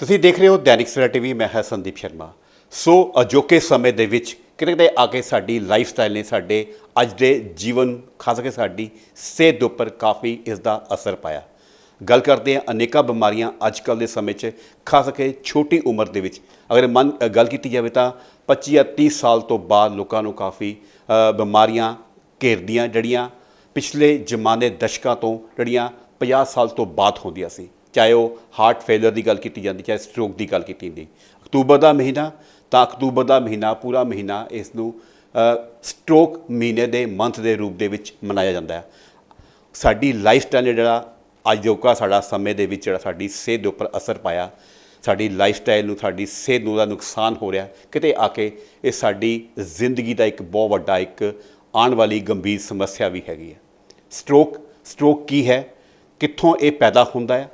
ਤੁਸੀਂ ਦੇਖ ਰਹੇ ਹੋ ਦੈਨਿਕ ਸਵੇਰਾ ਟੀਵੀ, ਮੈਂ ਹਾਂ ਸੰਦੀਪ ਸ਼ਰਮਾ। ਸੋ ਅਜੋਕੇ ਸਮੇਂ ਦੇ ਵਿੱਚ ਕਿਤੇ ਕਿਤੇ ਆ ਕੇ ਸਾਡੀ ਲਾਈਫ ਸਟਾਈਲ ਨੇ ਸਾਡੇ ਅੱਜ ਦੇ ਜੀਵਨ, ਖਾਸ ਕਰਕੇ ਸਾਡੀ ਸਿਹਤ ਦੇ ਉੱਪਰ ਕਾਫੀ ਇਸ ਦਾ ਅਸਰ ਪਾਇਆ। ਗੱਲ ਕਰਦੇ ਹਾਂ ਅਨੇਕਾਂ ਬਿਮਾਰੀਆਂ ਅੱਜ ਕੱਲ੍ਹ ਦੇ ਸਮੇਂ 'ਚ, ਖਾਸ ਕਰਕੇ ਛੋਟੀ ਉਮਰ ਦੇ ਵਿੱਚ। ਅਗਰ ਮਨ ਗੱਲ ਕੀਤੀ ਜਾਵੇ ਤਾਂ 25 ਜਾਂ 30 ਸਾਲ ਤੋਂ ਬਾਅਦ ਲੋਕਾਂ ਨੂੰ ਕਾਫੀ ਬਿਮਾਰੀਆਂ ਘੇਰਦੀਆਂ, ਜਿਹੜੀਆਂ ਪਿਛਲੇ ਜ਼ਮਾਨੇ ਦਸ਼ਕਾਂ ਤੋਂ, ਜਿਹੜੀਆਂ 50 ਸਾਲ ਤੋਂ ਬਾਅਦ ਹੁੰਦੀਆਂ ਸੀ। ਚਾਹੇ ਉਹ ਹਾਰਟ ਫੇਲਰ ਦੀ ਗੱਲ ਕੀਤੀ ਜਾਂਦੀ, ਚਾਹੇ ਸਟ੍ਰੋਕ ਦੀ ਗੱਲ ਕੀਤੀ ਜਾਂਦੀ। ਅਕਤੂਬਰ ਦਾ ਮਹੀਨਾ, ਤਾਂ ਅਕਤੂਬਰ ਦਾ ਮਹੀਨਾ, ਪੂਰਾ ਮਹੀਨਾ ਇਸ ਨੂੰ ਸਟ੍ਰੋਕ ਮਹੀਨੇ ਦੇ ਮੰਥ ਦੇ ਰੂਪ ਦੇ ਵਿੱਚ ਮਨਾਇਆ ਜਾਂਦਾ ਹੈ। ਸਾਡੀ ਲਾਈਫ ਸਟਾਈਲ ਨੇ ਜਿਹੜਾ ਅੱਜ ਦੇ ਸਾਡਾ ਸਮੇਂ ਦੇ ਵਿੱਚ ਜਿਹੜਾ ਸਾਡੀ ਸਿਹਤ ਦੇ ਉੱਪਰ ਅਸਰ ਪਾਇਆ, ਸਾਡੀ ਲਾਈਫ ਸਟਾਈਲ ਨੂੰ, ਸਾਡੀ ਸਿਹਤ ਨੂੰ ਦਾ ਨੁਕਸਾਨ ਹੋ ਰਿਹਾ, ਕਿਤੇ ਆ ਕੇ ਇਹ ਸਾਡੀ ਜ਼ਿੰਦਗੀ ਦਾ ਇੱਕ ਬਹੁਤ ਵੱਡਾ ਇੱਕ ਆਉਣ ਵਾਲੀ ਗੰਭੀਰ ਸਮੱਸਿਆ ਵੀ ਹੈਗੀ ਹੈ। ਸਟ੍ਰੋਕ ਸਟ੍ਰੋਕ ਕੀ ਹੈ? ਕਿੱਥੋਂ ਇਹ ਪੈਦਾ ਹੁੰਦਾ ਹੈ?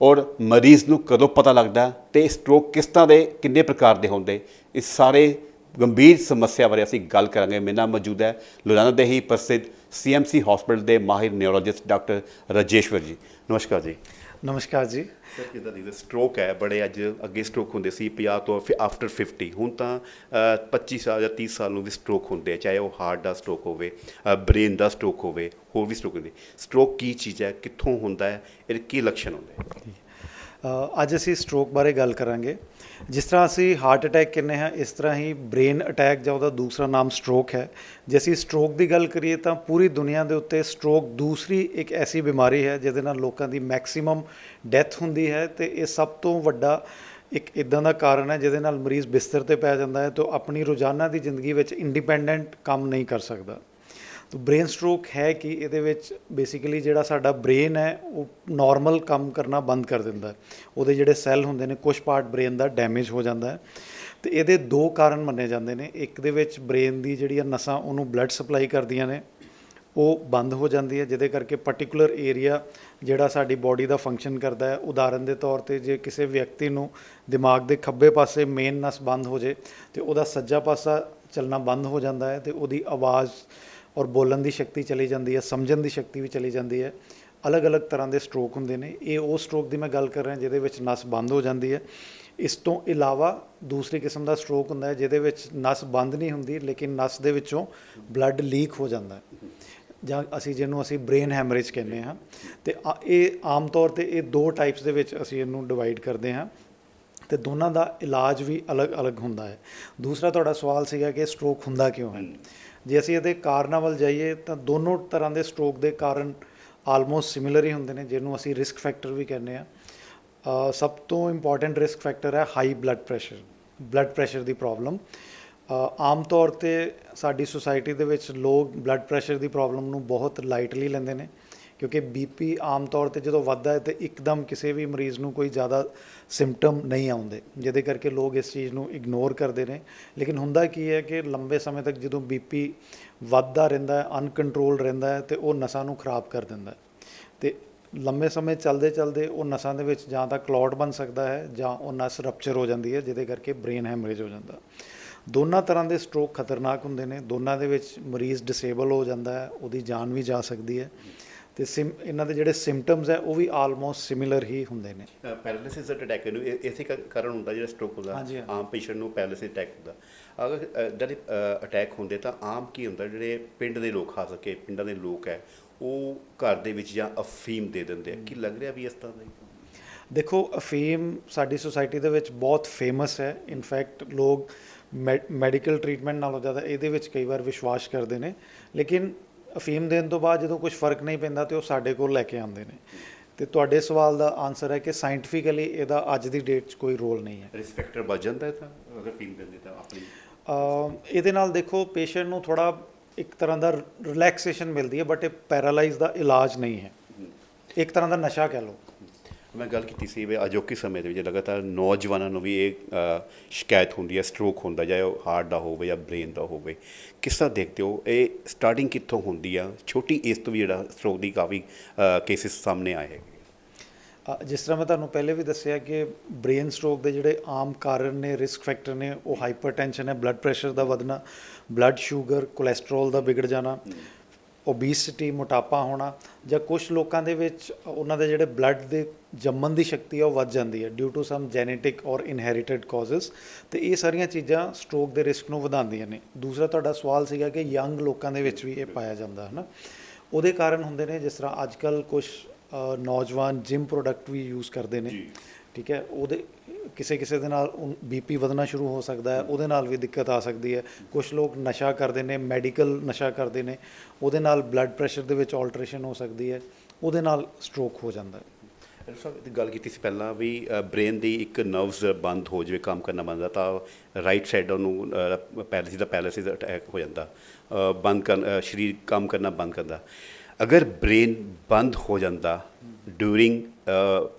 ਔਰ ਮਰੀਜ਼ ਨੂੰ ਕਦੋਂ ਪਤਾ ਲੱਗਦਾ ਹੈ ਤੇ ਸਟ੍ਰੋਕ ਕਿਸ ਤਰ੍ਹਾਂ ਦੇ, ਕਿੰਨੇ ਪ੍ਰਕਾਰ ਦੇ ਹੁੰਦੇ ਇਸ ਸਾਰੇ ਗੰਭੀਰ ਸਮੱਸਿਆ ਬਾਰੇ ਅਸੀਂ ਗੱਲ ਕਰਾਂਗੇ। ਮੇਰੇ ਨਾਲ ਮੌਜੂਦ ਹੈ ਲੁਧਿਆਣਾ ਦੇ ਹੀ ਪ੍ਰਸਿੱਧ ਸੀਐਮਸੀ ਹਸਪੀਟਲ ਦੇ ਮਾਹਿਰ ਨਿਊਰੋਲੋਜਿਸਟ ਡਾਕਟਰ ਰਾਜੇਸ਼ਵਰ ਜੀ। ਨਮਸਕਾਰ ਜੀ। ਨਮਸਕਾਰ ਜੀ। ਸਰ ਜਿੱਦਾਂ ਦੀ ਸਟ੍ਰੋਕ ਹੈ? ਬੜੇ ਅੱਜ ਅੱਗੇ ਸਟ੍ਰੋਕ ਹੁੰਦੇ ਸੀ 50 ਤੋਂ ਆਫਟਰ 50 ਹੁਣ ਤਾਂ ਅ, 25 ਸਾਲ ਜਾਂ 30 ਸਾਲ ਨੂੰ ਵੀ ਸਟ੍ਰੋਕ ਹੁੰਦੇ ਆ ਚਾਹੇ ਉਹ ਹਾਰਟ ਦਾ ਸਟ੍ਰੋਕ ਹੋਵੇ ਬ੍ਰੇਨ ਦਾ ਸਟ੍ਰੋਕ ਹੋਵੇ ਹੋਰ ਵੀ ਸਟ੍ਰੋਕ ਹੁੰਦੇ। ਸਟ੍ਰੋਕ ਕੀ ਚੀਜ਼ ਹੈ? ਕਿੱਥੋਂ ਹੁੰਦਾ ਹੈ? ਇਹਦੇ ਕੀ ਲੱਛਣ ਹੁੰਦੇ? ਅੱਜ ਅਸੀਂ ਸਟ੍ਰੋਕ ਬਾਰੇ ਗੱਲ ਕਰਾਂਗੇ। ਜਿਸ ਤਰ੍ਹਾਂ ਅਸੀਂ ਹਾਰਟ ਅਟੈਕ ਕਹਿੰਦੇ ਹਾਂ, ਇਸ ਤਰ੍ਹਾਂ ਹੀ ਬ੍ਰੇਨ ਅਟੈਕ ਜਾਂ ਉਹਦਾ ਦੂਸਰਾ ਨਾਮ ਸਟ੍ਰੋਕ ਹੈ। ਜੇ ਅਸੀਂ ਸਟ੍ਰੋਕ ਦੀ ਗੱਲ ਕਰੀਏ ਤਾਂ ਪੂਰੀ ਦੁਨੀਆ ਦੇ ਉੱਤੇ ਸਟ੍ਰੋਕ ਦੂਸਰੀ ਇੱਕ ਐਸੀ ਬਿਮਾਰੀ ਹੈ, ਜਿਹਦੇ ਨਾਲ ਲੋਕਾਂ ਦੀ ਮੈਕਸਿਮਮ ਡੈਥ ਹੁੰਦੀ ਹੈ ਤੇ ਇਹ ਸਭ ਤੋਂ ਵੱਡਾ ਇੱਕ ਇਦਾਂ ਦਾ ਕਾਰਨ ਹੈ, ਜਿਹਦੇ ਨਾਲ ਮਰੀਜ਼ ਬਿਸਤਰ ਤੇ ਪੈ ਜਾਂਦਾ ਹੈ ਤੇ ਉਹ ਆਪਣੀ ਰੋਜ਼ਾਨਾ ਦੀ ਜ਼ਿੰਦਗੀ ਵਿੱਚ ਇੰਡੀਪੈਂਡੈਂਟ ਕੰਮ ਨਹੀਂ ਕਰ ਸਕਦਾ। ਤੋ ਬ੍ਰੇਨ ਸਟ੍ਰੋਕ ਹੈ ਕਿ ਇਹਦੇ ਵਿੱਚ ਬੇਸਿਕਲੀ ਜਿਹੜਾ ਸਾਡਾ ਬ੍ਰੇਨ ਹੈ, ਉਹ ਨਾਰਮਲ ਕੰਮ ਕਰਨਾ ਬੰਦ ਕਰ ਦਿੰਦਾ ਉਹਦੇ ਜਿਹੜੇ ਸੈੱਲ ਹੁੰਦੇ ਨੇ ਕੁਝ ਪਾਰਟ ਬ੍ਰੇਨ ਦਾ ਡੈਮੇਜ ਹੋ ਜਾਂਦਾ ਹੈ। ਤੇ ਇਹਦੇ ਦੋ ਕਾਰਨ ਮੰਨੇ ਜਾਂਦੇ ਨੇ। ਇੱਕ ਦੇ ਵਿੱਚ ਬ੍ਰੇਨ ਦੀ ਜਿਹੜੀਆਂ ਨਸਾਂ, ਉਹਨੂੰ ਬਲੱਡ ਸਪਲਾਈ ਕਰਦੀਆਂ ਨੇ। ਉਹ ਬੰਦ ਹੋ ਜਾਂਦੀ ਹੈ, ਜਿਹਦੇ ਕਰਕੇ ਪਾਰਟਿਕੂਲਰ ਏਰੀਆ ਜਿਹੜਾ ਸਾਡੀ ਬਾਡੀ ਦਾ ਫੰਕਸ਼ਨ ਕਰਦਾ ਹੈ। ਉਦਾਹਰਨ ਦੇ ਤੌਰ ਤੇ ਜੇ ਕਿਸੇ ਵਿਅਕਤੀ ਨੂੰ ਦਿਮਾਗ ਦੇ ਖੱਬੇ ਪਾਸੇ ਮੇਨ ਨਸ ਬੰਦ ਹੋ ਜੇ, ਤੇ ਉਹਦਾ ਸੱਜਾ ਪਾਸਾ ਚੱਲਣਾ ਬੰਦ ਹੋ ਜਾਂਦਾ ਹੈ ਤੇ ਉਹਦੀ ਆਵਾਜ਼ ਔਰ ਬੋਲਣ ਦੀ ਸ਼ਕਤੀ ਚਲੀ ਜਾਂਦੀ ਹੈ, ਸਮਝਣ ਦੀ ਸ਼ਕਤੀ ਵੀ ਚਲੀ ਜਾਂਦੀ ਹੈ। ਅਲੱਗ-ਅਲੱਗ ਤਰ੍ਹਾਂ ਦੇ ਸਟ੍ਰੋਕ ਹੁੰਦੇ ਨੇ। ਇਹ ਉਹ ਸਟ੍ਰੋਕ ਦੀ ਮੈਂ ਗੱਲ ਕਰ ਰਿਹਾ, ਜਿਹਦੇ ਵਿੱਚ ਨਸ ਬੰਦ ਹੋ ਜਾਂਦੀ ਹੈ। ਇਸ ਤੋਂ ਇਲਾਵਾ ਦੂਸਰੀ ਕਿਸਮ ਦਾ ਸਟ੍ਰੋਕ ਹੁੰਦਾ ਹੈ, ਜਿਹਦੇ ਵਿੱਚ ਨਸ ਬੰਦ ਨਹੀਂ ਹੁੰਦੀ, ਲੇਕਿਨ ਨਸ ਦੇ ਵਿੱਚੋਂ ਬਲੱਡ ਲੀਕ ਹੋ ਜਾਂਦਾ ਹੈ। ਜਾਂ ਅਸੀਂ ਜਿਹਨੂੰ ਅਸੀਂ ਬ੍ਰੇਨ ਹੈਮਰੇਜ ਕਹਿੰਦੇ ਹਾਂ। ਤੇ ਆ- ਇਹ ਆਮ ਤੌਰ ਤੇ ਇਹ ਦੋ ਟਾਈਪਸ ਦੇ ਵਿੱਚ ਅਸੀਂ ਇਹਨੂੰ ਡਿਵਾਈਡ ਕਰਦੇ ਹਾਂ। ਤੇ ਦੋਨਾਂ ਦਾ ਇਲਾਜ ਵੀ ਅਲੱਗ-ਅਲੱਗ ਹੁੰਦਾ ਹੈ। ਦੂਸਰਾ ਤੁਹਾਡਾ ਸਵਾਲ ਸੀਗਾ ਕਿ ਸਟ੍ਰੋਕ ਹੁੰਦਾ ਕਿਉਂ ਹੈ? ਜੇ ਅਸੀਂ ਇਹਦੇ ਕਾਰਨਾਂ ਵੱਲ ਜਾਈਏ, ਤਾਂ ਦੋਨੋਂ ਤਰ੍ਹਾਂ ਦੇ ਸਟ੍ਰੋਕ ਦੇ ਕਾਰਨ ਆਲਮੋਸਟ ਸਿਮਿਲਰ ਹੀ ਹੁੰਦੇ ਨੇ, ਜਿਹਨੂੰ ਅਸੀਂ ਰਿਸਕ ਫੈਕਟਰ ਵੀ ਕਹਿੰਦੇ ਆ ਸਭ ਤੋਂ ਇੰਪੋਰਟੈਂਟ ਰਿਸਕ ਫੈਕਟਰ ਹੈ high blood pressure blood pressure ਦੀ ਪ੍ਰੋਬਲਮ ਆਮ ਤੌਰ ਤੇ ਸਾਡੀ ਸੁਸਾਇਟੀ ਦੇ ਵਿੱਚ ਲੋਕ ਬਲੱਡ ਪ੍ਰੈਸ਼ਰ ਦੀ ਪ੍ਰੋਬਲਮ ਨੂੰ ਬਹੁਤ ਲਾਈਟਲੀ ਲੈਂਦੇ ਨੇ। ਕਿਉਂਕਿ ਬੀਪੀ ਆਮ ਤੌਰ ਤੇ ਜਦੋਂ ਵੱਧਦਾ ਹੈ ਤੇ ਇੱਕਦਮ ਕਿਸੇ ਵੀ ਮਰੀਜ਼ ਨੂੰ ਕੋਈ ਜ਼ਿਆਦਾ ਸਿੰਪਟਮ ਨਹੀਂ ਆਉਂਦੇ। ਜਿਹਦੇ ਕਰਕੇ ਲੋਕ ਇਸ ਚੀਜ਼ ਨੂੰ ਇਗਨੋਰ ਕਰਦੇ ਨੇ। ਲੇਕਿਨ ਹੁੰਦਾ ਕੀ ਹੈ ਕਿ ਲੰਬੇ ਸਮੇਂ ਤੱਕ ਜਦੋਂ ਬੀਪੀ ਵੱਧਦਾ ਰਹਿੰਦਾ ਹੈ ਅਨਕੰਟਰੋਲ ਰਹਿੰਦਾ ਹੈ ਤੇ ਉਹ ਨਸਾਂ ਨੂੰ ਖਰਾਬ ਕਰ ਦਿੰਦਾ ਹੈ। ਤੇ ਲੰਬੇ ਸਮੇਂ ਚੱਲਦੇ ਚੱਲਦੇ ਉਹ ਨਸਾਂ ਦੇ ਵਿੱਚ ਜਾਂ ਤਾਂ ਕਲੌਟ ਬਣ ਸਕਦਾ ਹੈ ਜਾਂ ਉਹ ਨਸ ਰਪਚਰ ਹੋ ਜਾਂਦੀ ਹੈ, ਜਿਹਦੇ ਕਰਕੇ ਬ੍ਰੇਨ ਹੈਮਰੇਜ ਹੋ ਜਾਂਦਾ। ਦੋਨਾਂ ਤਰ੍ਹਾਂ ਦੇ ਸਟ੍ਰੋਕ ਖਤਰਨਾਕ ਹੁੰਦੇ ਨੇ। ਦੋਨਾਂ ਦੇ ਵਿੱਚ ਮਰੀਜ਼ ਡਿਸੇਬਲ ਹੋ ਜਾਂਦਾ ਹੈ, ਉਹਦੀ ਜਾਨ ਵੀ ਜਾ ਸਕਦੀ ਹੈ। ਤੇ ਸਿਮ ਇਹਨਾਂ ਦੇ ਜਿਹੜੇ ਸਿੰਪਟਮਸ ਹੈ ਉਹ ਵੀ ਆਲਮੋਸਟ ਸਿਮਿਲਰ ਹੀ ਹੁੰਦੇ ਨੇ। ਪੈਰਾਲਿਸਿਸ ਅਟੈਕ ਨੂੰ ਇਸੇ ਕਾਰਨ ਹੁੰਦਾ ਜਿਹੜਾ ਸਟ੍ਰੋਕ ਹੁੰਦਾ। ਆਮ ਪੇਸ਼ੈਂਟ ਨੂੰ ਪੈਰਾਲਿਸਿਸ ਅਟੈਕ ਹੁੰਦਾ। ਅਗਰ ਜਦ ਅਟੈਕ ਹੁੰਦੇ ਤਾਂ ਆਮ ਕੀ ਹੁੰਦਾ ਜਿਹੜੇ ਪਿੰਡ ਦੇ ਲੋਕ ਖਾਸ ਕਰਕੇ ਪਿੰਡਾਂ ਦੇ ਲੋਕ ਹੈ ਉਹ ਘਰ ਦੇ ਵਿੱਚ ਜਾਂ ਅਫੀਮ ਦੇ ਦਿੰਦੇ ਆ। ਕੀ ਲੱਗ ਰਿਹਾ ਵੀ ਇਸ ਤਰ੍ਹਾਂ ਦਾ? ਦੇਖੋ ਅਫੀਮ ਸਾਡੀ ਸੁਸਾਇਟੀ ਦੇ ਵਿੱਚ ਬਹੁਤ ਫੇਮਸ ਹੈ। ਇਨਫੈਕਟ ਲੋਕ ਮੈਡੀਕਲ ਟਰੀਟਮੈਂਟ ਨਾਲੋਂ ਜ਼ਿਆਦਾ ਇਹਦੇ ਵਿੱਚ ਕਈ ਵਾਰ ਵਿਸ਼ਵਾਸ ਕਰਦੇ ਨੇ। ਲੇਕਿਨ ਅਫੀਮ ਦੇਣ ਤੋਂ ਬਾਅਦ ਜਦੋਂ ਕੁਝ ਫ਼ਰਕ ਨਹੀਂ ਪੈਂਦਾ ਤੇ ਉਹ ਸਾਡੇ ਕੋਲ ਲੈ ਕੇ ਆਉਂਦੇ ਨੇ। ਤੇ ਤੁਹਾਡੇ ਸਵਾਲ ਦਾ ਆਨਸਰ ਹੈ ਕਿ ਸਾਇੰਟੀਫਿਕਲੀ ਇਹਦਾ ਅੱਜ ਦੀ ਡੇਟ 'ਚ ਕੋਈ ਰੋਲ ਨਹੀਂ ਹੈ। ਰਿਸਕ ਫੈਕਟਰ ਵੱਧ ਜਾਂਦਾ ਹੈ ਤਾਂ ਅਗਰ ਅਫੀਮ ਦਿੰਦੇ ਤਾਂ ਆਪਣੀ ਇਹਦੇ ਨਾਲ ਦੇਖੋ ਪੇਸ਼ੈਂਟ ਨੂੰ ਥੋੜਾ ਇੱਕ ਤਰ੍ਹਾਂ ਦਾ ਰਿਲੈਕਸੇਸ਼ਨ ਮਿਲਦੀ ਹੈ ਬਟ ਇਹ ਪੈਰਾਲਾਈਜ਼ ਦਾ ਇਲਾਜ ਨਹੀਂ ਹੈ। ਇੱਕ ਤਰ੍ਹਾਂ ਦਾ ਨਸ਼ਾ ਕਹਿ ਲਓ। ਮੈਂ ਗੱਲ ਕੀਤੀ ਸੀ ਵੀ ਅਜੋਕੇ ਸਮੇਂ ਦੇ ਵਿੱਚ ਲਗਾਤਾਰ ਨੌਜਵਾਨਾਂ ਨੂੰ ਵੀ ਇਹ ਸ਼ਿਕਾਇਤ ਹੁੰਦੀ ਹੈ ਸਟ੍ਰੋਕ ਹੁੰਦਾ ਜਾਂ ਉਹ ਹਾਰਟ ਦਾ ਹੋਵੇ ਜਾਂ ਬ੍ਰੇਨ ਦਾ ਹੋਵੇ। ਕਿਸ ਤਰ੍ਹਾਂ ਦੇਖਦੇ ਹੋ? ਇਹ ਸਟਾਰਟਿੰਗ ਕਿੱਥੋਂ ਹੁੰਦੀ ਆ? ਛੋਟੀ ਏਜ ਤੋਂ ਵੀ ਜਿਹੜਾ ਸਟ੍ਰੋਕ ਦੀ ਕਾਫੀ ਕੇਸਿਸ ਸਾਹਮਣੇ ਆਏ ਹੈਗੇ। ਅ, ਜਿਸ ਤਰ੍ਹਾਂ ਮੈਂ ਤੁਹਾਨੂੰ ਪਹਿਲੇ ਵੀ ਦੱਸਿਆ ਕਿ ਬ੍ਰੇਨ ਸਟ੍ਰੋਕ ਦੇ ਜਿਹੜੇ ਆਮ ਕਾਰਨ ਨੇ ਰਿਸਕ ਫੈਕਟਰ ਨੇ ਉਹ ਹਾਈਪਰਟੈਂਸ਼ਨ ਹੈ ਬਲੱਡ ਪ੍ਰੈਸ਼ਰ ਦਾ ਵਧਣਾ ਬਲੱਡ ਸ਼ੂਗਰ ਕੋਲੇਸਟ੍ਰੋਲ ਦਾ ਵਿਗੜ ਜਾਣਾ ਓਬੀਸਿਟੀ ਮੋਟਾਪਾ ਹੋਣਾ ਜਾਂ ਕੁਝ ਲੋਕਾਂ ਦੇ ਵਿੱਚ ਉਹਨਾਂ ਦੇ ਜਿਹੜੇ ਬਲੱਡ ਦੇ ਜੰਮਣ ਦੀ ਸ਼ਕਤੀ ਆ, ਉਹ ਵੱਧ ਜਾਂਦੀ ਹੈ ਡਿਊ ਟੂ ਸਮ ਜੈਨੇਟਿਕ ਔਰ ਇਨਹੈਰੀਟਡ ਕਾਜ਼ਸ ਤੇ ਇਹ ਸਾਰੀਆਂ ਚੀਜ਼ਾਂ ਸਟ੍ਰੋਕ ਦੇ ਰਿਸਕ ਨੂੰ ਵਧਾਉਂਦੀਆਂ ਨੇ। ਦੂਸਰਾ ਤੁਹਾਡਾ ਸਵਾਲ ਸੀਗਾ ਕਿ ਯੰਗ ਲੋਕਾਂ ਦੇ ਵਿੱਚ ਵੀ ਇਹ ਪਾਇਆ ਜਾਂਦਾ ਹੈ ਨਾ ਉਹਦੇ ਕਾਰਨ ਹੁੰਦੇ ਨੇ ਜਿਸ ਤਰ੍ਹਾਂ ਅੱਜ ਕੱਲ ਕੁਝ ਨੌਜਵਾਨ ਜਿਮ ਪ੍ਰੋਡਕਟ ਵੀ ਯੂਜ਼ ਕਰਦੇ ਨੇ। ਠੀਕ ਹੈ ਉਹਦੇ ਕਿਸੇ ਕਿਸੇ ਦੇ ਨਾਲ ਬੀਪੀ ਵਧਣਾ ਸ਼ੁਰੂ ਹੋ ਸਕਦਾ ਹੈ ਉਹਦੇ ਨਾਲ ਵੀ ਦਿੱਕਤ ਆ ਸਕਦੀ ਹੈ। ਕੁਝ ਲੋਕ ਨਸ਼ਾ ਕਰਦੇ ਨੇ ਮੈਡੀਕਲ ਨਸ਼ਾ ਕਰਦੇ ਨੇ ਉਹਦੇ ਨਾਲ ਬਲੱਡ ਪ੍ਰੈਸ਼ਰ ਦੇ ਵਿੱਚ ਆਲਟਰੇਸ਼ਨ ਹੋ ਸਕਦੀ ਹੈ ਉਹਦੇ ਨਾਲ ਸਟ੍ਰੋਕ ਹੋ ਜਾਂਦਾ ਹੈ। ਸਾਹਿਬ ਇਹ ਗੱਲ ਕੀਤੀ ਸੀ ਪਹਿਲਾਂ ਵੀ ਬ੍ਰੇਨ ਦੀ ਇੱਕ ਨਰਵਸ ਬੰਦ ਹੋ ਜਾਵੇ ਕੰਮ ਕਰਨਾ ਬੰਦ ਤਾਂ ਰਾਈਟ ਸਾਈਡ ਉਹਨੂੰ ਪੈਰਾਲਿਸਿਸ ਦਾ ਪੈਰਾਲਿਸਿਸ ਅਟੈਕ ਹੋ ਜਾਂਦਾ ਬੰਦ ਕਰ ਸਰੀਰ ਕੰਮ ਕਰਨਾ ਬੰਦ ਕਰਦਾ। ਅਗਰ ਬ੍ਰੇਨ ਬੰਦ ਹੋ ਜਾਂਦਾ ਡਿਊਰਿੰਗ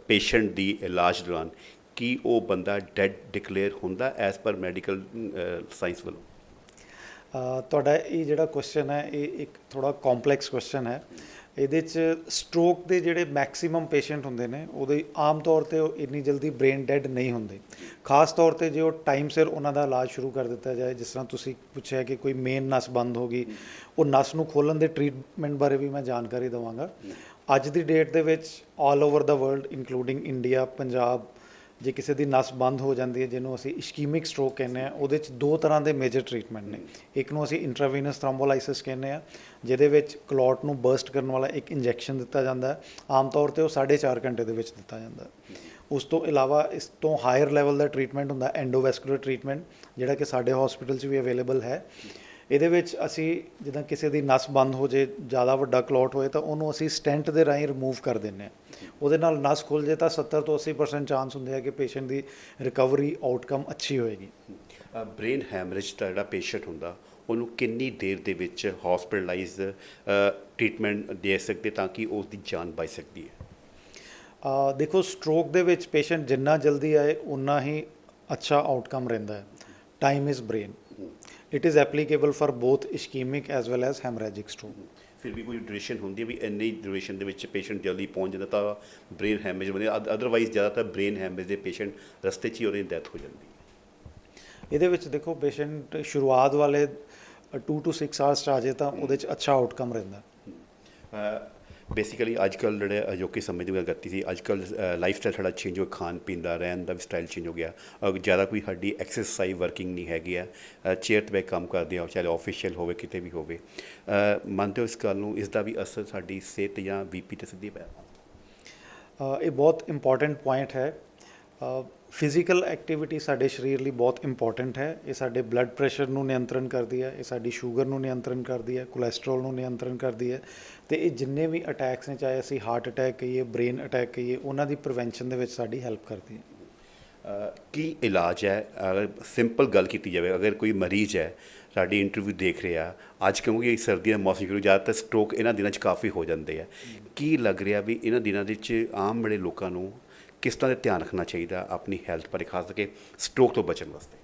ਪੇਸ਼ੈਂਟ ਦੀ ਇਲਾਜ ਦੌਰਾਨ, ਕੀ ਉਹ ਬੰਦਾ ਡੈਡ ਡਿਕਲੇਅਰ ਹੁੰਦਾ ਐਸ ਪਰ ਮੈਡੀਕਲ ਸਾਇੰਸ ਵੱਲੋਂ? ਤੁਹਾਡਾ ਇਹ ਜਿਹੜਾ ਕੁਐਸਚਨ ਹੈ, ਇਹ ਇੱਕ ਥੋੜਾ ਕੰਪਲੈਕਸ ਕੁਐਸਚਨ ਹੈ। ਇਹਦੇ ਚ ਸਟ੍ਰੋਕ ਦੇ ਜਿਹੜੇ ਮੈਕਸਿਮਮ ਪੇਸ਼ੈਂਟ ਹੁੰਦੇ ਨੇ, ਉਹਦੇ ਆਮ ਤੌਰ ਤੇ ਉਹ ਇੰਨੀ ਜਲਦੀ ਬ੍ਰੇਨ ਡੈਡ ਨਹੀਂ ਹੁੰਦੇ। ਖਾਸ ਤੌਰ ਤੇ ਜੇ ਉਹ ਟਾਈਮ ਸਿਰ ਉਹਨਾਂ ਦਾ ਇਲਾਜ ਸ਼ੁਰੂ ਕਰ ਦਿੱਤਾ ਜਾਏ, ਜਿਸ ਤਰ੍ਹਾਂ ਤੁਸੀਂ ਪੁੱਛਿਆ ਕਿ ਕੋਈ ਮੇਨ ਨਸ ਬੰਦ ਹੋ ਗਈ, ਉਹ ਨਸ ਨੂੰ ਖੋਲਣ ਦੇ ਟ੍ਰੀਟਮੈਂਟ ਬਾਰੇ ਵੀ ਮੈਂ ਜਾਣਕਾਰੀ ਦਵਾਂਗਾ। ਅੱਜ ਦੀ ਡੇਟ ਦੇ ਵਿੱਚ all over the world including India Punjab ਜੇ ਕਿਸੇ ਦੀ ਨਸ ਬੰਦ ਹੋ ਜਾਂਦੀ ਹੈ, ਜਿਹਨੂੰ ਅਸੀਂ ਇਸ਼ਕੀਮਿਕ ਸਟ੍ਰੋਕ ਕਹਿੰਦੇ ਆ ਉਹਦੇ ਚ ਦੋ ਤਰ੍ਹਾਂ ਦੇ ਮੇਜਰ ਟ੍ਰੀਟਮੈਂਟ ਨੇ। ਇੱਕ ਨੂੰ ਅਸੀਂ ਇੰਟਰਾਵੀਨਸ ਥ੍ਰੋਮਬੋਲਾਈਸਿਸ ਕਹਿੰਦੇ ਆ ਜਿਹਦੇ ਵਿੱਚ ਕਲੌਟ ਨੂੰ ਬਰਸਟ ਕਰਨ ਵਾਲਾ ਇੱਕ ਇੰਜੈਕਸ਼ਨ ਦਿੱਤਾ ਜਾਂਦਾ ਹੈ। ਆਮ ਤੌਰ ਤੇ ਉਹ 4.5 ਘੰਟੇ ਦੇ ਵਿੱਚ ਦਿੱਤਾ ਜਾਂਦਾ ਹੈ। ਉਸ ਤੋਂ ਇਲਾਵਾ ਇਸ ਤੋਂ ਹਾਇਰ ਲੈਵਲ ਦਾ ਟ੍ਰੀਟਮੈਂਟ ਹੁੰਦਾ ਐਂਡੋਵੈਸਕੂਲਰ ਟ੍ਰੀਟਮੈਂਟ ਜਿਹੜਾ ਕਿ ਸਾਡੇ ਹਸਪੀਟਲ 'ਚ ਵੀ ਅਵੇਲੇਬਲ ਹੈ। ਇਹਦੇ ਵਿੱਚ ਅਸੀਂ ਜਿੱਦਾਂ ਕਿਸੇ ਦੀ ਨਸ ਬੰਦ ਹੋ ਜੇ ਜ਼ਿਆਦਾ ਵੱਡਾ ਕਲੌਟ ਹੋਏ ਤਾਂ ਉਹਨੂੰ ਅਸੀਂ ਸਟੈਂਟ ਦੇ ਰਾਹੀਂ ਰਿਮੂਵ ਕਰ ਦਿੰਨੇ ਆ ਉਹਦੇ ਨਾਲ ਨਸ ਖੁੱਲ ਜੇ ਤਾਂ 70 ਤੋਂ 80% ਚਾਂਸ ਹੁੰਦੇ ਆ ਕਿ ਪੇਸ਼ੈਂਟ ਦੀ ਰਿਕਵਰੀ ਆਊਟਕਮ ਅੱਛੀ ਹੋਏਗੀ। ਬ੍ਰੇਨ ਹੈਮਰੇਜ ਦਾ ਜਿਹੜਾ ਪੇਸ਼ੈਂਟ ਹੁੰਦਾ ਉਹਨੂੰ ਕਿੰਨੀ ਦੇਰ ਦੇ ਵਿੱਚ ਹਸਪੀਟਲਾਈਜ਼ ਟ੍ਰੀਟਮੈਂਟ ਦੇ ਸਕਦੇ ਤਾਂ ਕਿ ਉਸ ਦੀ ਜਾਨ ਬਚ ਸਕਦੀ ਹੈ? ਅ, ਦੇਖੋ ਸਟ੍ਰੋਕ ਦੇ ਵਿੱਚ ਪੇਸ਼ੈਂਟ ਜਿੰਨਾ ਜਲਦੀ ਆਏ ਉਨਾ ਹੀ ਅੱਛਾ ਆਊਟਕਮ ਰਹਿੰਦਾ ਹੈ। Time is brain it is applicable for both ischemic as well as hemorrhagic stroke ਫਿਰ ਵੀ ਕੋਈ ਡਿਊਰੇਸ਼ਨ ਹੁੰਦੀ ਹੈ ਵੀ ਇੰਨੀ ਡਿਊਰੇਸ਼ਨ ਦੇ ਵਿੱਚ ਪੇਸ਼ੈਂਟ ਜਲਦੀ ਪਹੁੰਚ ਜਾਂਦਾ ਤਾਂ ਬ੍ਰੇਨ ਹੈਮਰੇਜ ਬਣਦੇ ਅਦਰਵਾਈਜ਼ ਜ਼ਿਆਦਾਤਰ ਬ੍ਰੇਨ ਹੈਮਰੇਜ ਦੇ ਪੇਸ਼ੈਂਟ ਰਸਤੇ 'ਚ ਹੀ ਉਹਦੀ ਡੈਥ ਹੋ ਜਾਂਦੀ ਹੈ ਇਹਦੇ ਵਿੱਚ ਦੇਖੋ ਪੇਸ਼ੈਂਟ ਸ਼ੁਰੂਆਤ ਵਾਲੇ 2 ਟੂ 6 ਆਵਰਸ ਚ ਆ ਜੇ ਤਾਂ ਉਹਦੇ ਚ ਅੱਛਾ ਆਊਟਕਮ ਰਹਿੰਦਾ ਬੇਸਿਕਲੀ ਅੱਜ ਕੱਲ੍ਹ ਜਿਹੜੇ ਅਜੋਕੇ ਸਮੇਂ ਦੀ ਗੱਲ ਕਰਤੀ ਸੀ, ਅੱਜ ਕੱਲ੍ਹ ਲਾਈਫ ਸਟਾਈਲ ਸਾਡਾ ਚੇਂਜ ਹੋ ਖਾਣ ਪੀਣ ਦਾ, ਰਹਿਣ ਦਾ ਵੀ ਸਟਾਈਲ ਚੇਂਜ ਹੋ ਗਿਆ। ਅਹ ਜ਼ਿਆਦਾ ਕੋਈ ਸਾਡੀ ਐਕਸਰਸਾਈਜ਼ ਵਰਕਿੰਗ ਨਹੀਂ ਹੈਗੀ ਆ ਚੇਅਰ ਤੇ ਬੈ ਕੰਮ ਕਰਦੇ ਆ ਚਾਹੇ ਆਫੀਸ਼ੀਅਲ ਹੋਵੇ, ਕਿਤੇ ਵੀ ਹੋਵੇ। ਅਹ ਮੰਨਦੇ ਹੋ ਇਸ ਗੱਲ ਨੂੰ, ਇਸ ਦਾ ਵੀ ਅਸਰ ਸਾਡੀ ਸਿਹਤ ਜਾਂ ਬੀਪੀ ਤੇ ਸਿੱਧੀ ਪੈ ਇਹ ਬਹੁਤ ਇੰਪੋਰਟੈਂਟ ਪੁਆਇੰਟ ਹੈ। ਫਿਜ਼ੀਕਲ ਐਕਟੀਵਿਟੀ ਸਾਡੇ ਸਰੀਰ ਲਈ ਬਹੁਤ ਇੰਪੋਰਟੈਂਟ ਹੈ। ਇਹ ਸਾਡੇ ਬਲੱਡ ਪ੍ਰੈਸ਼ਰ ਨੂੰ ਨਿਯੰਤਰਣ ਕਰਦੀ ਹੈ ਇਹ ਸਾਡੀ ਸ਼ੂਗਰ ਨੂੰ ਨਿਯੰਤਰਣ ਕਰਦੀ ਹੈ ਕੋਲੇਸਟ੍ਰੋਲ ਨੂੰ ਨਿਯੰਤਰਣ ਕਰਦੀ ਹੈ। ਤੇ ਇਹ ਜਿੰਨੇ ਵੀ ਅਟੈਕਸ ਨੇ ਚਾਹੇ ਅਸੀਂ ਹਾਰਟ ਅਟੈਕ ਕਹੀਏ ਬ੍ਰੇਨ ਅਟੈਕ ਕਹੀਏ ਉਹਨਾਂ ਦੀ ਪ੍ਰੀਵੈਂਸ਼ਨ ਦੇ ਵਿੱਚ ਸਾਡੀ ਹੈਲਪ ਕਰਦੀ ਹੈ। ਕੀ ਇਲਾਜ ਹੈ? ਅਗਰ ਸਿੰਪਲ ਗੱਲ ਕੀਤੀ ਜਾਵੇ ਅਗਰ ਕੋਈ ਮਰੀਜ਼ ਹੈ ਸਾਡੀ ਇੰਟਰਵਿਊ ਦੇਖ ਰਿਹਾ ਅੱਜ ਕਿਉਂਕਿ ਸਰਦੀਆਂ ਦਾ ਮੌਸਮ ਸ਼ੁਰੂ ਜ਼ਿਆਦਾਤਰ ਸਟ੍ਰੋਕ ਇਹਨਾਂ ਦਿਨਾਂ 'ਚ ਕਾਫੀ ਹੋ ਜਾਂਦੇ ਆ। ਕੀ ਲੱਗ ਰਿਹਾ ਵੀ ਇਹਨਾਂ ਦਿਨਾਂ ਦੇ ਵਿੱਚ ਆਮ ਬੜੇ ਲੋਕਾਂ ਨੂੰ ਕਿਸ ਤਰ੍ਹਾਂ ਦੇ ਧਿਆਨ ਰੱਖਣਾ ਚਾਹੀਦਾ ਆਪਣੀ ਹੈਲਥ ਬਾਰੇ, ਖਾਸ ਕਰਕੇ ਸਟ੍ਰੋਕ ਤੋਂ ਬਚਣ ਵਾਸਤੇ?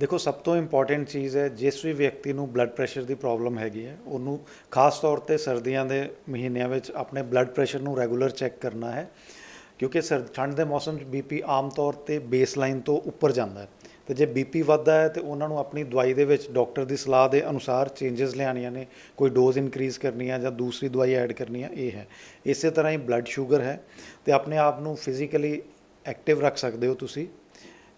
ਦੇਖੋ, ਸਭ ਤੋਂ ਇੰਪੋਰਟੈਂਟ ਚੀਜ਼ ਹੈ, ਜਿਸ ਵੀ ਵਿਅਕਤੀ ਨੂੰ ਬਲੱਡ ਪ੍ਰੈਸ਼ਰ ਦੀ ਪ੍ਰੋਬਲਮ ਹੈਗੀ ਹੈ, ਉਹਨੂੰ ਖਾਸ ਤੌਰ ਤੇ ਸਰਦੀਆਂ ਦੇ ਮਹੀਨਿਆਂ ਵਿੱਚ ਆਪਣੇ ਬਲੱਡ ਪ੍ਰੈਸ਼ਰ ਨੂੰ ਰੈਗੂਲਰ ਚੈੱਕ ਕਰਨਾ ਹੈ, ਕਿਉਂਕਿ ਸਰ, ਠੰਡ ਦੇ ਮੌਸਮ 'ਚ ਬੀਪੀ ਆਮ ਤੌਰ ਤੇ ਬੇਸਲਾਈਨ ਤੋਂ ਉੱਪਰ ਜਾਂਦਾ ਹੈ। ਤੇ ਜੇ ਬੀਪੀ ਵੱਧਦਾ ਹੈ ਤੇ ਉਹਨਾਂ ਨੂੰ ਆਪਣੀ ਦਵਾਈ ਦੇ ਵਿੱਚ ਡਾਕਟਰ ਦੀ ਸਲਾਹ ਦੇ ਅਨੁਸਾਰ ਚੇਂਜਸ ਲਿਆਉਣੀਆਂ ਨੇ। ਕੋਈ ਡੋਜ਼ ਇਨਕਰੀਜ਼ ਕਰਨੀ ਹੈ ਜਾਂ ਦੂਸਰੀ ਦਵਾਈ ਐਡ ਕਰਨੀ ਹੈ ਇਹ ਹੈ। ਇਸੇ ਤਰ੍ਹਾਂ ਹੀ ਬਲੱਡ ਸ਼ੂਗਰ ਹੈ ਤੇ ਆਪਣੇ ਆਪ ਨੂੰ ਫਿਜ਼ੀਕਲੀ ਐਕਟਿਵ ਰੱਖ ਸਕਦੇ ਹੋ ਤੁਸੀਂ।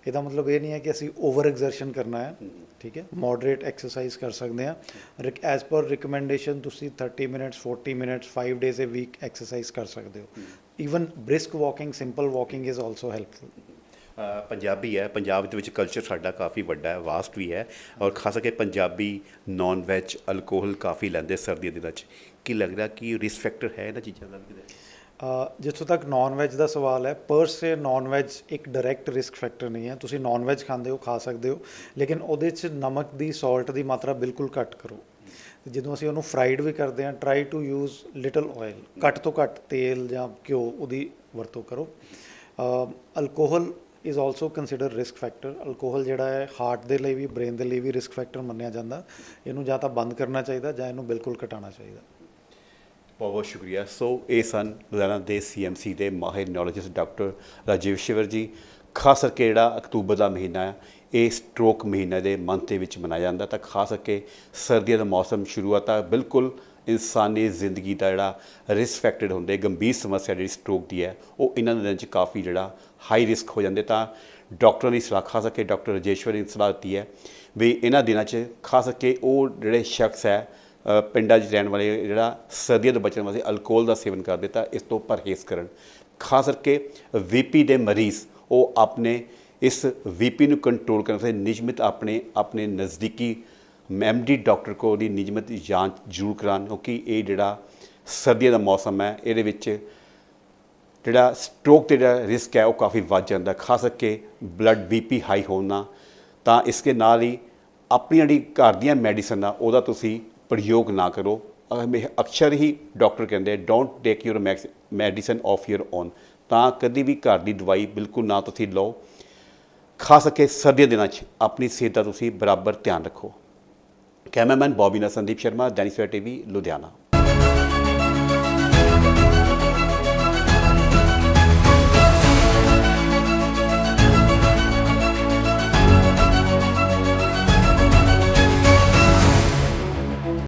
ਇਹਦਾ ਮਤਲਬ ਇਹ ਨਹੀਂ ਹੈ ਕਿ ਅਸੀਂ ਓਵਰ ਐਗਜ਼ਰਸ਼ਨ ਕਰਨਾ ਹੈ, ਠੀਕ ਹੈ? ਮੋਡਰੇਟ ਐਕਸਰਸਾਈਜ਼ ਕਰ ਸਕਦੇ ਹਾਂ। ਐਜ਼ ਪਰ ਰਿਕਮੈਂਡੇਸ਼ਨ ਤੁਸੀਂ 30 minutes 40 minutes 5 days a week exercise ਕਰ ਸਕਦੇ ਹੋ। Even brisk walking simple walking is also helpful Punjabi ਹੈ। ਪੰਜਾਬ ਦੇ ਵਿੱਚ ਕਲਚਰ ਸਾਡਾ ਕਾਫੀ ਵੱਡਾ ਹੈ ਵਾਸਟ ਵੀ ਹੈ। ਔਰ ਖਾਸ ਕਰਕੇ ਪੰਜਾਬੀ ਨਾਨ ਵੈਜ ਅਲਕੋਹਲ ਕਾਫੀ ਲੈਂਦੇ ਸਰਦੀਆਂ ਦੇ ਵਿੱਚ। ਕੀ ਲੱਗਦਾ ਕਿ ਰਿਸਕ ਫੈਕਟਰ ਹੈ ਇਹਨਾਂ ਚੀਜ਼ਾਂ ਦਾ ਜਿੱਥੋਂ ਤੱਕ ਨਾਨ ਵੈਜ ਦਾ ਸਵਾਲ ਹੈ ਪਰ ਸੇ ਨਾਨ ਵੈਜ ਇੱਕ ਡਾਇਰੈਕਟ ਰਿਸਕ ਫੈਕਟਰ ਨਹੀਂ ਹੈ। ਤੁਸੀਂ ਨਾਨ ਵੈਜ ਖਾਂਦੇ ਹੋ, ਖਾ ਸਕਦੇ ਹੋ, ਲੇਕਿਨ ਉਹਦੇ 'ਚ ਨਮਕ ਦੀ ਸਾਲਟ ਦੀ ਮਾਤਰਾ ਬਿਲਕੁਲ ਘੱਟ ਕਰੋ। ਤੇ ਜਦੋਂ ਅਸੀਂ ਉਹਨੂੰ ਫਰਾਈਡ ਵੀ ਕਰਦੇ ਹਾਂ try to use little oil ਘੱਟ ਤੋਂ ਘੱਟ ਤੇਲ ਜਾਂ ਘਿਓ ਉਹਦੀ ਵਰਤੋਂ ਕਰੋ। Alcohol is also consider risk factor alcohol ਜਿਹੜਾ ਹੈ ਹਾਰਟ ਦੇ ਲਈ ਵੀ ਬ੍ਰੇਨ ਦੇ ਲਈ ਵੀ ਰਿਸਕ ਫੈਕਟਰ ਮੰਨਿਆ ਜਾਂਦਾ। ਇਹਨੂੰ ਜਾਂ ਤਾਂ ਬੰਦ ਕਰਨਾ ਚਾਹੀਦਾ ਜਾਂ ਇਹਨੂੰ ਬਿਲਕੁਲ ਘਟਾਉਣਾ ਚਾਹੀਦਾ। ਬਹੁਤ ਬਹੁਤ ਸ਼ੁਕਰੀਆ। ਸੋ ਇਹ ਸਨ ਲੁਧਿਆਣਾ ਦੇ ਸੀਐਮਸੀ ਦੇ ਮਾਹਿਰ ਨੌਲੇਜਿਸਟ ਡਾਕਟਰ ਰਾਜੀਵ ਸ਼ਿਵਰ ਜੀ। ਖਾਸ ਕਰਕੇ ਜਿਹੜਾ ਅਕਤੂਬਰ ਦਾ ਮਹੀਨਾ ਹੈ, ਇਹ ਸਟ੍ਰੋਕ ਮਹੀਨੇ ਦੇ ਮੰਥ ਦੇ ਵਿੱਚ ਮਨਾਇਆ ਜਾਂਦਾ। ਤਾਂ ਖਾਸ ਕਰਕੇ ਸਰਦੀਆਂ ਦਾ ਮੌਸਮ ਸ਼ੁਰੂਆਤ ਤਾਂ ਬਿਲਕੁਲ ਇਨਸਾਨੀ ਜ਼ਿੰਦਗੀ ਦਾ ਜਿਹੜਾ ਰਿਸਕ ਫੈਕਟਰ ਹੁੰਦੇ, ਗੰਭੀਰ ਸਮੱਸਿਆ ਜਿਹੜੀ ਸਟ੍ਰੋਕ ਦੀ ਹੈ, ਉਹ ਇਹਨਾਂ ਦਿਨਾਂ 'ਚ ਕਾਫੀ ਜਿਹੜਾ ਹਾਈ ਰਿਸਕ ਹੋ ਜਾਂਦੇ ਤਾਂ ਡਾਕਟਰਾਂ ਦੀ ਸਲਾਹ, ਖਾਸ ਕਰਕੇ ਡਾਕਟਰ ਰਜੇਸ਼ਵਰੀ ਨੇ ਸਲਾਹ ਦਿੱਤੀ ਹੈ ਵੀ ਇਹਨਾਂ ਦਿਨਾਂ 'ਚ ਖਾਸ ਕਰਕੇ ਉਹ ਜਿਹੜੇ ਸ਼ਖਸ ਹੈ ਪਿੰਡਾਂ 'ਚ ਰਹਿਣ ਵਾਲੇ ਜਿਹੜਾ ਸਰਦੀਆਂ ਤੋਂ ਬਚਣ ਵਾਸਤੇ ਅਲਕੋਹਲ ਦਾ ਸੇਵਨ ਕਰਦੇ ਤਾਂ ਇਸ ਤੋਂ ਪਰਹੇਜ਼ ਕਰਨ। ਖਾਸ ਕਰਕੇ ਵੀਪੀ ਦੇ ਮਰੀਜ਼, ਉਹ ਆਪਣੇ ਇਸ ਵੀਪੀ ਨੂੰ ਕੰਟਰੋਲ ਕਰਨ ਵਾਸਤੇ ਨਿਯਮਿਤ ਆਪਣੇ ਆਪਣੇ ਨਜ਼ਦੀਕੀ ਐਮਡੀ ਡਾਕਟਰ ਕੋਲ ਦੀ ਨਿਯਮਿਤ ਜਾਂਚ ਜ਼ਰੂਰ ਕਰਾਉਣ ਕਿਉਂਕਿ ਇਹ ਜਿਹੜਾ ਸਰਦੀਆਂ ਦਾ ਮੌਸਮ ਹੈ, ਇਹਦੇ ਵਿੱਚ ਜਿਹੜਾ ਸਟ੍ਰੋਕ ਤੇ ਜਿਹੜਾ ਰਿਸਕ ਹੈ ਉਹ ਕਾਫੀ ਵੱਧ ਜਾਂਦਾ ਖਾਸ ਕਰਕੇ ਬਲੱਡ ਵੀਪੀ ਹਾਈ ਹੋਣਾ ਤਾਂ ਇਸ ਦੇ ਨਾਲ ਹੀ ਆਪਣੀ ਜਿਹੜੀ ਘਰ ਦੀਆਂ ਮੈਡੀਸਨ ਆ, ਉਹਦਾ ਤੁਸੀਂ ਪ੍ਰਯੋਗ ਨਾ ਕਰੋ। ਅਕਸਰ ਹੀ ਡਾਕਟਰ ਕਹਿੰਦੇ don't take your medicine of your own ਤਾਂ ਕਦੀ ਵੀ ਘਰ ਦੀ ਦਵਾਈ ਬਿਲਕੁਲ ਨਾ ਤੁਸੀਂ ਲਓ। ਖਾਸ ਕਰਕੇ ਸਰਦੀਆਂ ਦਿਨਾਂ 'ਚ ਆਪਣੀ ਸਿਹਤ ਦਾ ਤੁਸੀਂ ਬਰਾਬਰ ਧਿਆਨ ਰੱਖੋ। ਕੈਮਰਾਮੈਨ ਬੌਬੀ ਨਾਲ ਸੰਦੀਪ ਸ਼ਰਮਾ ਦੈਨਿਕ ਸਵੇਰਾ ਟੀਵੀ ਲੁਧਿਆਣਾ।